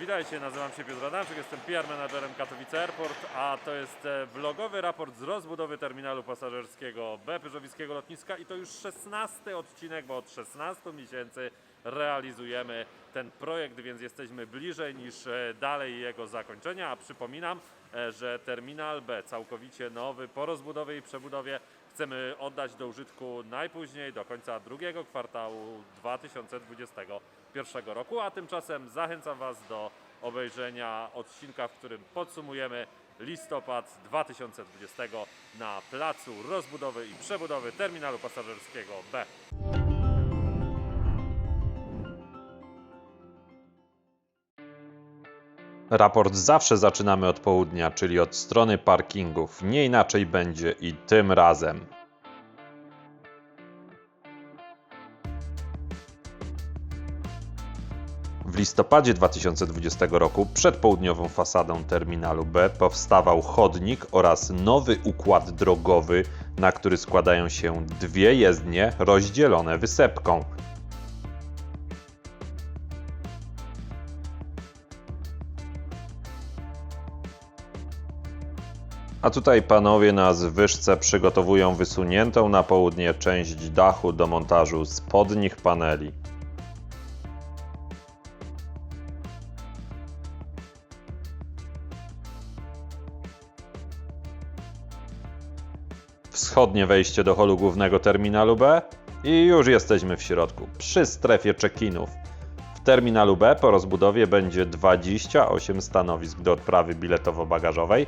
Witajcie, nazywam się Piotr Adamczyk, jestem PR menadżerem Katowice Airport, a to jest e, vlogowy raport z rozbudowy terminalu pasażerskiego B Pyrzowickiego Lotniska i to już 16 odcinek, bo od 16 miesięcy realizujemy ten projekt, więc jesteśmy bliżej niż e, dalej jego zakończenia, a przypominam, e, że terminal B całkowicie nowy po rozbudowie i przebudowie chcemy oddać do użytku najpóźniej do końca drugiego kwartału 2021 roku, a tymczasem zachęcam Was do obejrzenia odcinka, w którym podsumujemy listopad 2020 na placu rozbudowy i przebudowy terminalu pasażerskiego B. Raport zawsze zaczynamy od południa, czyli od strony parkingów. Nie inaczej będzie i tym razem. W listopadzie 2020 roku przed południową fasadą terminalu B powstawał chodnik oraz nowy układ drogowy, na który składają się dwie jezdnie rozdzielone wysepką. A tutaj panowie na zwyżce przygotowują wysuniętą na południe część dachu do montażu spodnich paneli. Wschodnie wejście do holu głównego terminalu B i już jesteśmy w środku, przy strefie check-inów. W terminalu B po rozbudowie będzie 28 stanowisk do odprawy biletowo-bagażowej,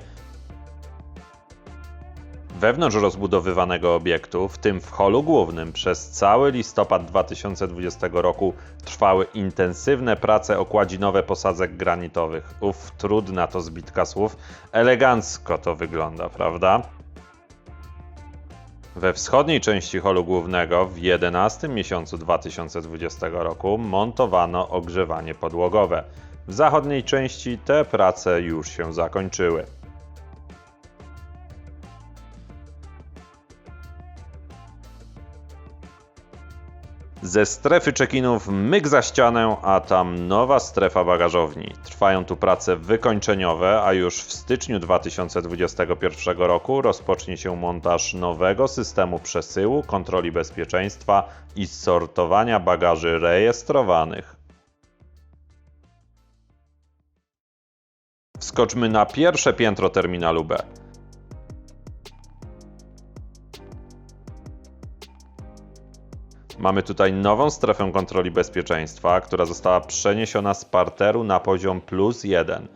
Wewnątrz rozbudowywanego obiektu, w tym w holu głównym, przez cały listopad 2020 roku trwały intensywne prace okładzinowe posadzek granitowych. Uf, trudna to zbitka słów. Elegancko to wygląda, prawda? We wschodniej części holu głównego w 11 miesiącu 2020 roku montowano ogrzewanie podłogowe. W zachodniej części te prace już się zakończyły. Ze strefy check-inów myk za ścianę, a tam nowa strefa bagażowni. Trwają tu prace wykończeniowe, a już w styczniu 2021 roku rozpocznie się montaż nowego systemu przesyłu, kontroli bezpieczeństwa i sortowania bagaży rejestrowanych. Wskoczmy na pierwsze piętro terminalu B. Mamy tutaj nową strefę kontroli bezpieczeństwa, która została przeniesiona z parteru na poziom plus 1.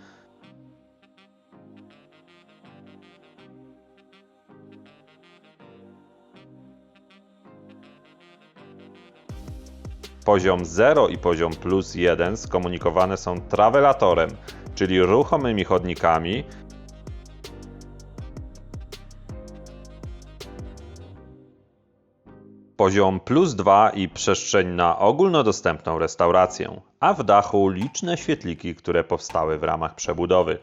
Poziom 0 i poziom plus 1 skomunikowane są trawelatorem, czyli ruchomymi chodnikami, poziom plus 2 i przestrzeń na ogólnodostępną restaurację, a w dachu liczne świetliki, które powstały w ramach przebudowy.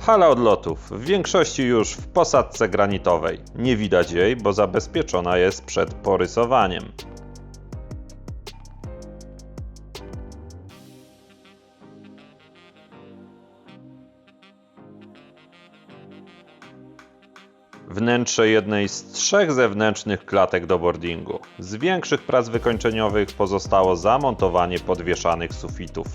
Hala odlotów, w większości już w posadce granitowej. Nie widać jej, bo zabezpieczona jest przed porysowaniem. Wnętrze jednej z trzech zewnętrznych klatek do boardingu. Z większych prac wykończeniowych pozostało zamontowanie podwieszanych sufitów.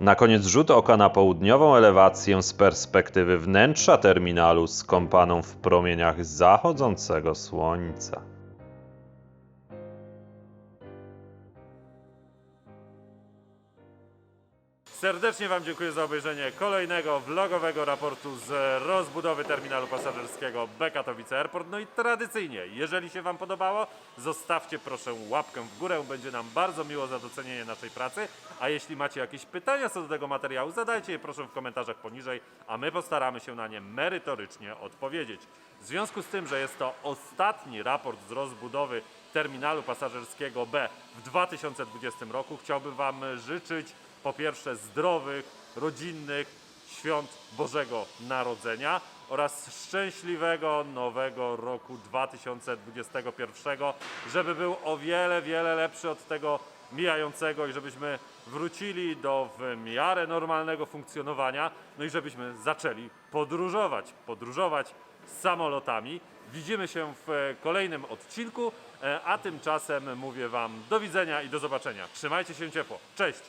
Na koniec rzut oka na południową elewację z perspektywy wnętrza terminalu skąpaną w promieniach zachodzącego słońca. Serdecznie Wam dziękuję za obejrzenie kolejnego vlogowego raportu z rozbudowy terminalu pasażerskiego B Katowice Airport. No i tradycyjnie, jeżeli się Wam podobało, zostawcie proszę łapkę w górę, będzie nam bardzo miło za docenienie naszej pracy. A jeśli macie jakieś pytania co do tego materiału, zadajcie je proszę w komentarzach poniżej, a my postaramy się na nie merytorycznie odpowiedzieć. W związku z tym, że jest to ostatni raport z rozbudowy terminalu pasażerskiego B w 2020 roku, chciałbym Wam życzyć po pierwsze zdrowych, rodzinnych świąt Bożego Narodzenia oraz szczęśliwego nowego roku 2021, żeby był o wiele, wiele lepszy od tego mijającego i żebyśmy wrócili do w miarę normalnego funkcjonowania, no i żebyśmy zaczęli podróżować, podróżować samolotami. Widzimy się w kolejnym odcinku, e, a tymczasem mówię Wam do widzenia i do zobaczenia. Trzymajcie się ciepło. Cześć!